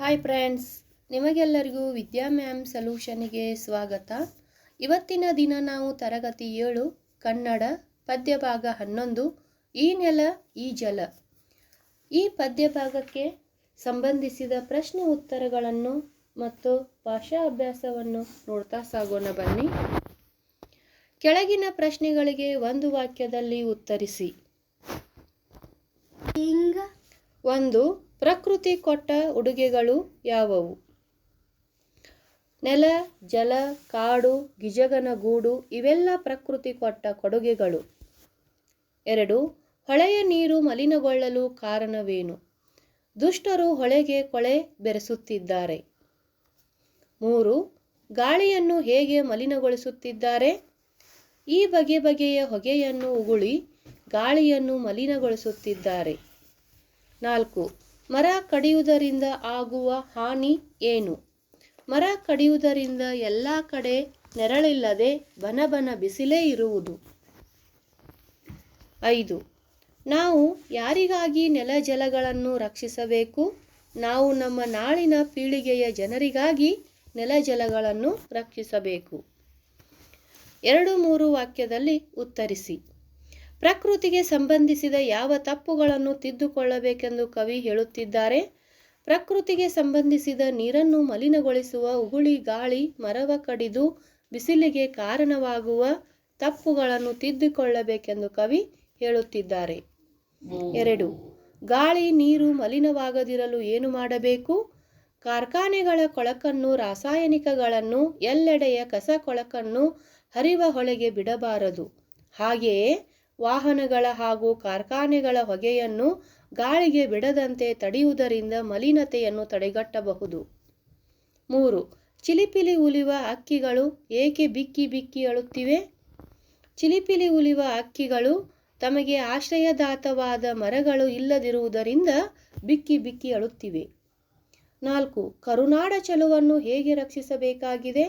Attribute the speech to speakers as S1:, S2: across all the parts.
S1: Hi friends ನಿಮಗೆಲ್ಲರಿಗೂ ವಿದ್ಯಾ ma'am ಸೊಲ್ಯೂಷನ್ಗೆ ಸ್ವಾಗತ. ಇವತ್ತಿನ ದಿನ ನಾವು ತರಗತಿ ಏಳು ಕನ್ನಡ ಪದ್ಯ ಭಾಗ ಹನ್ನೊಂದು ಈ ನೆಲ ಈ ಜಲ. ಈ ಪದ್ಯ ಭಾಗಕ್ಕೆ ಸಂಬಂಧಿಸಿದ ಪ್ರಶ್ನೆ ಉತ್ತರಗಳನ್ನು ಮತ್ತು ಭಾಷಾ ಅಭ್ಯಾಸವನ್ನು ನೋಡ್ತಾ ಸಾಗೋಣ ಬನ್ನಿ. ಕೆಳಗಿನ ಪ್ರಶ್ನೆಗಳಿಗೆ ಒಂದು ವಾಕ್ಯದಲ್ಲಿ ಉತ್ತರಿಸಿ. ಒಂದು ಪ್ರಕೃತಿ ಕೊಟ್ಟ ಉಡುಗೆಗಳು ಯಾವುವು? ನೆಲ, ಜಲ, ಕಾಡು, ಗಿಜಗನ ಗೂಡು ಇವೆಲ್ಲ ಪ್ರಕೃತಿ ಕೊಟ್ಟ ಕೊಡುಗೆಗಳು. ಎರಡು, ಹೊಳೆಯ ನೀರು ಮಲಿನಗೊಳ್ಳಲು ಕಾರಣವೇನು? ದುಷ್ಟರು ಹೊಳೆಗೆ ಕೊಳೆ ಬೆರೆಸುತ್ತಿದ್ದಾರೆ. ಮೂರು, ಗಾಳಿಯನ್ನು ಹೇಗೆ ಮಲಿನಗೊಳಿಸುತ್ತಿದ್ದಾರೆ? ಈ ಬಗೆ ಬಗೆಯ ಹೊಗೆಯನ್ನು ಉಗುಳಿ ಗಾಳಿಯನ್ನು ಮಲಿನಗೊಳಿಸುತ್ತಿದ್ದಾರೆ. ನಾಲ್ಕು ಮರ ಕಡಿಯುವುದರಿಂದ ಆಗುವ ಹಾನಿ ಏನು? ಮರ ಕಡಿಯುವುದರಿಂದ ಎಲ್ಲ ಕಡೆ ನೆರಳಿಲ್ಲದೆ ಬನಬನ ಬಿಸಿಲೇ ಇರುವುದು. ಐದು. ನಾವು ಯಾರಿಗಾಗಿ ನೆಲ ಜಲಗಳನ್ನು ರಕ್ಷಿಸಬೇಕು? ನಾವು ನಮ್ಮ ನಾಳಿನ ಪೀಳಿಗೆಯ ಜನರಿಗಾಗಿ ನೆಲ ಜಲಗಳನ್ನು ರಕ್ಷಿಸಬೇಕು. ಎರಡು ಮೂರು ವಾಕ್ಯದಲ್ಲಿ ಉತ್ತರಿಸಿ. ಪ್ರಕೃತಿಗೆ ಸಂಬಂಧಿಸಿದ ಯಾವ ತಪ್ಪುಗಳನ್ನು ತಿದ್ದುಕೊಳ್ಳಬೇಕೆಂದು ಕವಿ ಹೇಳುತ್ತಿದ್ದಾರೆ. ಪ್ರಕೃತಿಗೆ ಸಂಬಂಧಿಸಿದ ನೀರನ್ನು ಮಲಿನಗೊಳಿಸುವ ಉಗುಳಿ, ಗಾಳಿ, ಮರವ ಕಡಿದು ಬಿಸಿಲಿಗೆ ಕಾರಣವಾಗುವ ತಪ್ಪುಗಳನ್ನು ತಿದ್ದುಕೊಳ್ಳಬೇಕೆಂದು ಕವಿ ಹೇಳುತ್ತಿದ್ದಾರೆ. ಎರಡು, ಗಾಳಿ, ನೀರು ಮಲಿನವಾಗದಿರಲು ಏನು ಮಾಡಬೇಕು? ಕಾರ್ಖಾನೆಗಳ ಕೊಳಕನ್ನು, ರಾಸಾಯನಿಕಗಳನ್ನು, ಎಲ್ಲೆಡೆಯ ಕಸ ಕೊಳಕನ್ನು ಹರಿವ ಹೊಳೆಗೆ ಬಿಡಬಾರದು. ಹಾಗೆಯೇ ವಾಹನಗಳ ಹಾಗೂ ಕಾರ್ಖಾನೆಗಳ ಹೊಗೆಯನ್ನು ಗಾಳಿಗೆ ಬಿಡದಂತೆ ತಡೆಯುವುದರಿಂದ ಮಲಿನತೆಯನ್ನು ತಡೆಗಟ್ಟಬಹುದು. ಮೂರು, ಚಿಲಿಪಿಲಿ ಉಲಿವ ಅಕ್ಕಿಗಳು ಏಕೆ ಬಿಕ್ಕಿ ಬಿಕ್ಕಿ ಅಳುತ್ತಿವೆ? ಚಿಲಿಪಿಲಿ ಉಲಿವ ಅಕ್ಕಿಗಳು ತಮಗೆ ಆಶ್ರಯದಾತವಾದ ಮರಗಳು ಇಲ್ಲದಿರುವುದರಿಂದ ಬಿಕ್ಕಿ ಬಿಕ್ಕಿ ಅಳುತ್ತಿವೆ. ನಾಲ್ಕು, ಕರುನಾಡ ಚಲುವನ್ನು ಹೇಗೆ ರಕ್ಷಿಸಬೇಕಾಗಿದೆ?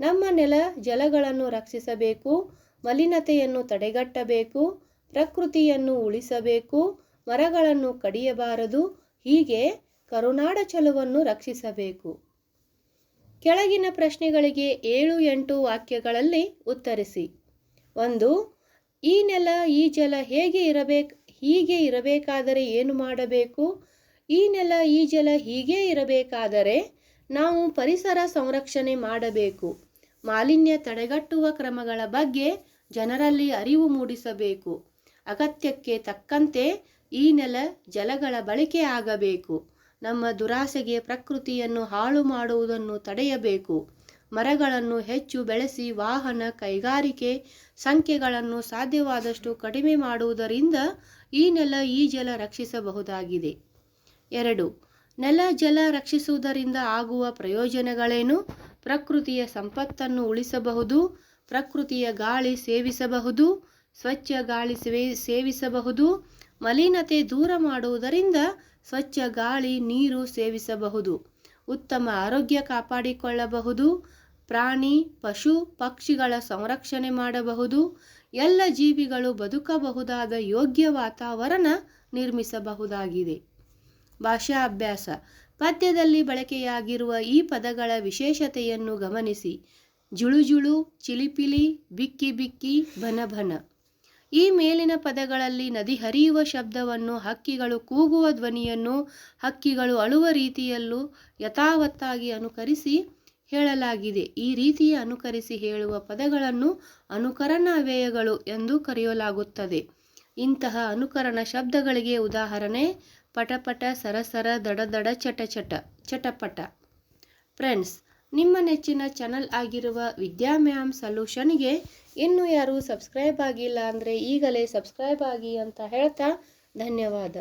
S1: ನಮ್ಮ ನೆಲ ಜಲಗಳನ್ನು ರಕ್ಷಿಸಬೇಕು. ಮಲಿನತೆಯನ್ನು ತಡೆಗಟ್ಟಬೇಕು, ಪ್ರಕೃತಿಯನ್ನು ಉಳಿಸಬೇಕು, ಮರಗಳನ್ನು ಕಡಿಯಬಾರದು, ಹೀಗೆ ಕರುನಾಡ ಚಲುವನ್ನು ರಕ್ಷಿಸಬೇಕು. ಕೆಳಗಿನ ಪ್ರಶ್ನೆಗಳಿಗೆ ಏಳು ಎಂಟು ವಾಕ್ಯಗಳಲ್ಲಿ ಉತ್ತರಿಸಿ. ಒಂದು, ಈ ನೆಲ, ಈ ಜಲ ಹೇಗೆ ಇರಬೇಕು, ಹೀಗೆ ಇರಬೇಕಾದರೆ ಏನು ಮಾಡಬೇಕು? ಈ ನೆಲ, ಈ ಜಲ ಹೀಗೆ ಇರಬೇಕಾದರೆ ನಾವು ಪರಿಸರ ಸಂರಕ್ಷಣೆ ಮಾಡಬೇಕು. ಮಾಲಿನ್ಯ ತಡೆಗಟ್ಟುವ ಕ್ರಮಗಳ ಬಗ್ಗೆ ಜನರಲ್ಲಿ ಅರಿವು ಮೂಡಿಸಬೇಕು. ಅಗತ್ಯಕ್ಕೆ ತಕ್ಕಂತೆ ಈ ನೆಲ ಜಲಗಳ ಬಳಕೆ ಆಗಬೇಕು. ನಮ್ಮ ದುರಾಸೆಗೆ ಪ್ರಕೃತಿಯನ್ನು ಹಾಳು ಮಾಡುವುದನ್ನು ತಡೆಯಬೇಕು. ಮರಗಳನ್ನು ಹೆಚ್ಚು ಬೆಳೆಸಿ ವಾಹನ ಕೈಗಾರಿಕೆ ಸಂಖ್ಯೆಗಳನ್ನು ಸಾಧ್ಯವಾದಷ್ಟು ಕಡಿಮೆ ಮಾಡುವುದರಿಂದ ಈ ನೆಲ ಈ ಜಲ ರಕ್ಷಿಸಬಹುದಾಗಿದೆ. ಎರಡು, ನೆಲ ಜಲ ರಕ್ಷಿಸುವುದರಿಂದ ಆಗುವ ಪ್ರಯೋಜನಗಳೇನು? ಪ್ರಕೃತಿಯ ಸಂಪತ್ತನ್ನು ಉಳಿಸಬಹುದು. ಪ್ರಕೃತಿಯ ಗಾಳಿ ಸೇವಿಸಬಹುದು, ಸ್ವಚ್ಛ ಗಾಳಿ ಸೇವೆ, ಸೇವಿಸಬಹುದು, ಮಲಿನತೆ ದೂರ ಮಾಡುವುದರಿಂದ ಸ್ವಚ್ಛ ಗಾಳಿ, ನೀರು ಸೇವಿಸಬಹುದು. ಉತ್ತಮ ಆರೋಗ್ಯ ಕಾಪಾಡಿಕೊಳ್ಳಬಹುದು, ಪ್ರಾಣಿ, ಪಶು, ಪಕ್ಷಿಗಳ ಸಂರಕ್ಷಣೆ ಮಾಡಬಹುದು, ಎಲ್ಲ ಜೀವಿಗಳು ಬದುಕಬಹುದಾದ ಯೋಗ್ಯ ವಾತಾವರಣ ನಿರ್ಮಿಸಬಹುದಾಗಿದೆ. ಭಾಷಾ ಅಭ್ಯಾಸ. ಪದ್ಯದಲ್ಲಿ ಬಳಕೆಯಾಗಿರುವ ಈ ಪದಗಳ ವಿಶೇಷತೆಯನ್ನು ಗಮನಿಸಿ. ಜುಳುಜುಳು, ಚಿಲಿಪಿಲಿ, ಬಿಕ್ಕಿ ಬಿಕ್ಕಿ ಭನಭನ ಈ ಮೇಲಿನ ಪದಗಳಲ್ಲಿ ನದಿ ಹರಿಯುವ ಶಬ್ದವನ್ನು ಹಕ್ಕಿಗಳು ಕೂಗುವ ಧ್ವನಿಯನ್ನು ಹಕ್ಕಿಗಳು ಅಳುವ ರೀತಿಯಲ್ಲೂ ಯಥಾವತ್ತಾಗಿ ಅನುಕರಿಸಿ ಹೇಳಲಾಗಿದೆ. ಈ ರೀತಿಯ ಅನುಕರಿಸಿ ಹೇಳುವ ಪದಗಳನ್ನು ಅನುಕರಣ ವ್ಯಯಗಳು ಎಂದು ಕರೆಯಲಾಗುತ್ತದೆ. ಇಂತಹ ಅನುಕರಣ ಶಬ್ದಗಳಿಗೆ ಉದಾಹರಣೆ, ಪಟಪಟ, ಸರಸರ, ದಡದಡ ಚಟ ಚಟ ಚಟಪಟ. ಫ್ರೆಂಡ್ಸ್ ನಿಮ್ಮ ನೆಚ್ಚಿನ ಚಾನಲ್ ಆಗಿರುವ ವಿದ್ಯಾ ಮ್ಯಾಮ್ ಸೊಲ್ಯೂಷನ್ಗೆ ಇನ್ನೂ ಯಾರೂ ಸಬ್ಸ್ಕ್ರೈಬ್ ಆಗಿಲ್ಲ ಅಂದರೆ ಈಗಲೇ ಸಬ್ಸ್ಕ್ರೈಬ್ ಆಗಿ ಅಂತ ಹೇಳ್ತಾ ಧನ್ಯವಾದ.